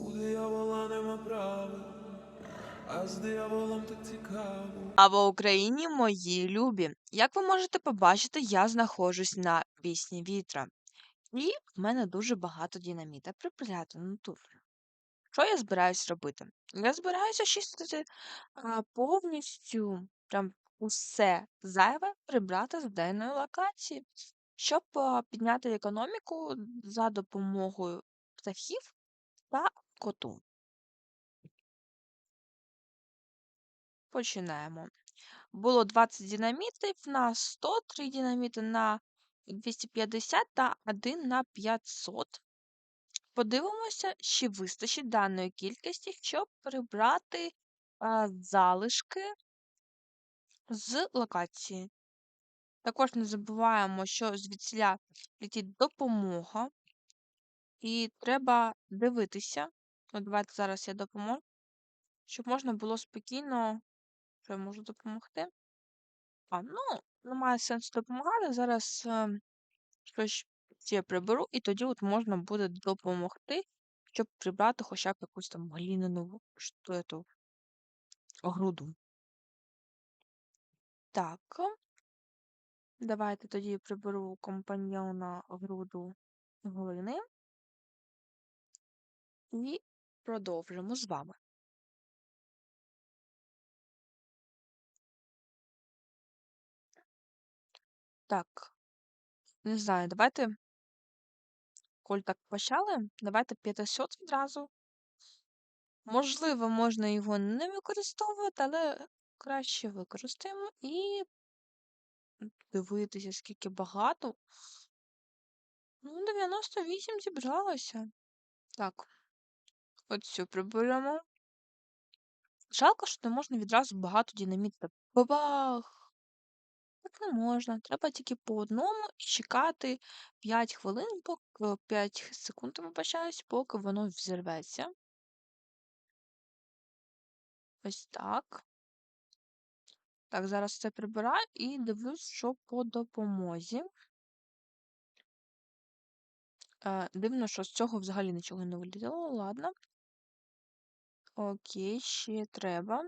У диявола нема права, а з дияволом так цікаво. А в Україні мої любі. Як ви можете побачити, я знаходжусь на пісні вітра. І в мене дуже багато динаміта припрятано тут. Що я збираюсь робити? Я збираюся чистити а, повністю прям усе зайве прибрати з даної локації, щоб а, підняти економіку за допомогою птахів та коту. Починаємо. Було 20 динамітів на 100, 3 динаміти на 250 та 1 на 500. Подивимося, чи вистачить даної кількості, щоб прибрати а, залишки з локації. Також не забуваємо, що звідсіля летить допомога, і треба дивитися. От давайте зараз я допоможу, щоб можна було спокійно, що я можу допомогти. А, ну, немає сенсу допомагати. Зараз е, щось я приберу, і тоді от можна буде допомогти, щоб прибрати хоча б якусь там глиняну що груду. Так. Давайте тоді приберу компаньйона груду глини і продовжимо з вами. Так, не знаю, давайте, коль так почали, давайте 500 відразу. Можливо, можна його не використовувати, але краще використаємо і дивитися, скільки багато. Ну, 98 зібралося. Так, от цю приберемо. Жалко, що не можна відразу багато динаміту. Бабах! Так не можна. Треба тільки по одному чекати 5 хвилин, поки 5 секунд, вибачаюсь, поки воно взірветься. Ось так. Так, зараз це прибираю і дивлюсь, що по допомозі. Е, дивно, що з цього взагалі нічого не вилізло. Ладно. Окей, ще треба.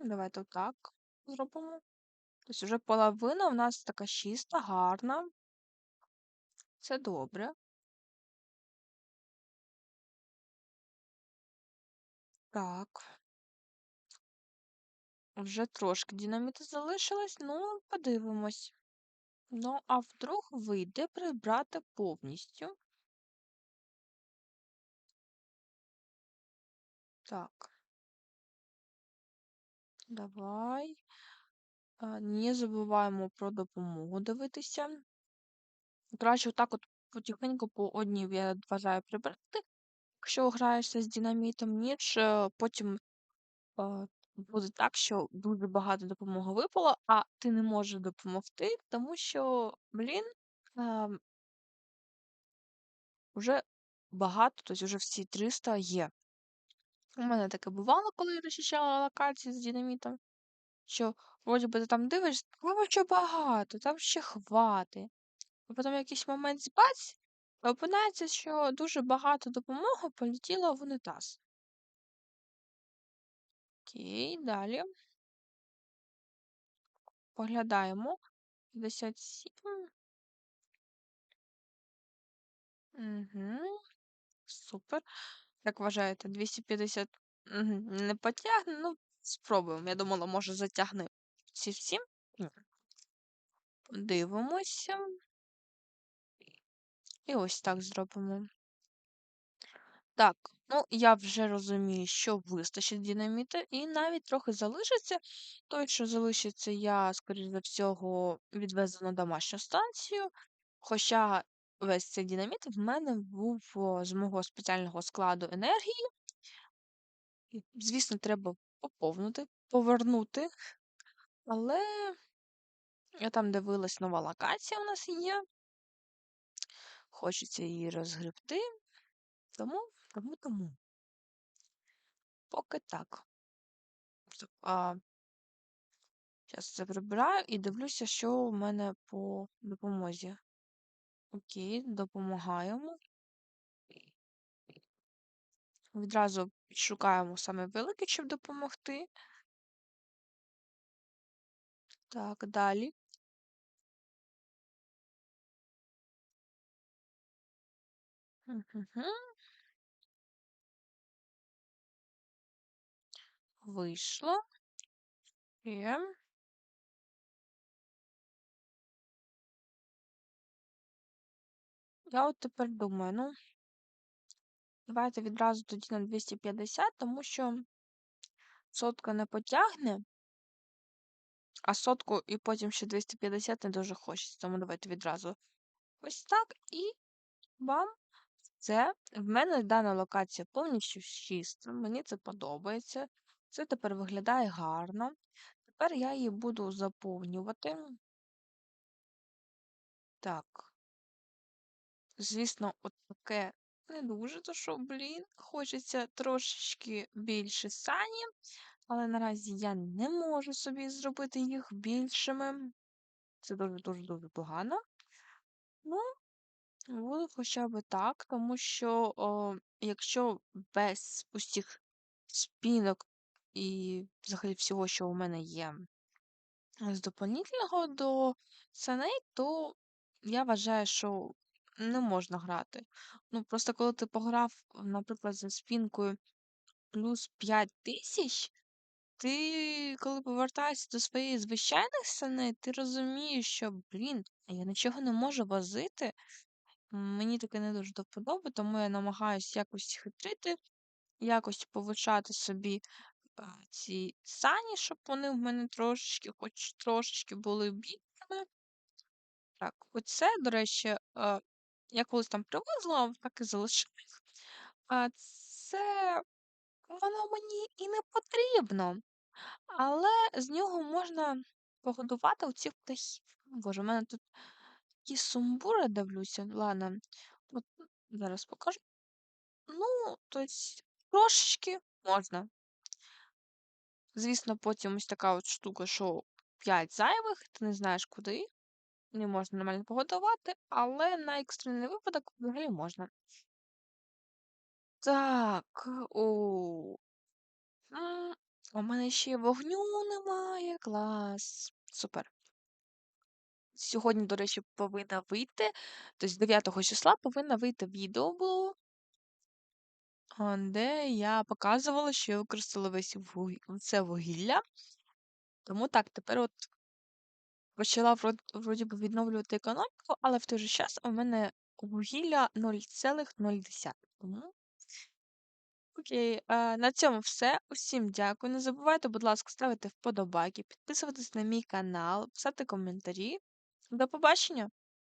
Давайте отак зробимо. Тобто вже половина у нас така чиста, гарна. Це добре. Так. Вже трошки динаміту залишилось, ну, подивимось. Ну, а вдруг вийде прибрати повністю. Так. Давай. Не забуваємо про допомогу дивитися. Краще отак от потихеньку по одній я вважаю прибрати, якщо граєшся з динамітом, ніж е, потім е, буде так, що дуже багато допомоги випало, а ти не можеш допомогти, тому що, блін, е, вже багато, тобто вже всі 300 є. У мене таке бувало, коли я розчищала локації з динамітом, що вроді би ти там дивишся, там ще багато, там ще хвати. А потім в якийсь момент збац, опинається, що дуже багато допомоги полетіло в унітаз. Окей, далі. Поглядаємо. 57. Угу. Супер. Як вважаєте, 250 угу. не потягне? Ну, спробуємо. Я думала, може затягне ці всі. Ні. Дивимося. І ось так зробимо. Так, ну я вже розумію, що вистачить динаміта, і навіть трохи залишиться. Той, що залишиться, я, скоріш за всього, відвезу на домашню станцію. Хоча весь цей динаміт в мене був з мого спеціального складу енергії. Звісно, треба поповнити, повернути. Але я там дивилась, нова локація у нас є. Хочеться її розгребти. Тому, тому, тому. Поки так. А, зараз це прибираю і дивлюся, що у мене по допомозі. Окей, допомагаємо. Відразу шукаємо саме великий, щоб допомогти. Так, далі. Вийшло. Є. Я от тепер думаю, ну, давайте відразу тоді на 250, тому що сотка не потягне, а сотку і потім ще 250 не дуже хочеться. Тому давайте відразу ось так і бам. Це в мене дана локація повністю чиста. Мені це подобається. Це тепер виглядає гарно. Тепер я її буду заповнювати. Так. Звісно, от таке не дуже, то що, блін, хочеться трошечки більше сані, але наразі я не можу собі зробити їх більшими. Це дуже-дуже дуже погано. Ну, буду хоча б так, тому що о, якщо без усіх спінок і взагалі всього, що у мене є з доповнительного до саней, то я вважаю, що не можна грати. Ну, просто коли ти пограв, наприклад, за спінкою плюс 5 тисяч, ти, коли повертаєшся до своєї звичайних сани, ти розумієш, що, блін, я нічого не можу возити. Мені таке не дуже до тому я намагаюся якось хитрити, якось повишати собі ці сані, щоб вони в мене трошечки, хоч трошечки були більшими. Так, оце, до речі, я колись там привезла, так і залишила. А це воно мені і не потрібно, але з нього можна погодувати оцих птахів. Боже, у мене тут такі сумбури дивлюся. Ладно, от зараз покажу. Ну, тобто, трошечки можна. Звісно, потім ось така от штука, що 5 зайвих, ти не знаєш куди. Не можна нормально погодувати, але на екстрений випадок взагалі можна. Так, о. У мене ще вогню немає. Клас. Супер. Сьогодні, до речі, повинна вийти. Тобто 9 числа повинна вийти відео було, де я показувала, що я використала весь вуг- це вугілля. Тому так, тепер от почала врод- вроді би відновлювати економіку, але в той же час у мене вугілля 0,0. Тому окей, е, на цьому все. Усім дякую. Не забувайте, будь ласка, ставити вподобайки, підписуватись на мій канал, писати коментарі. До побачення!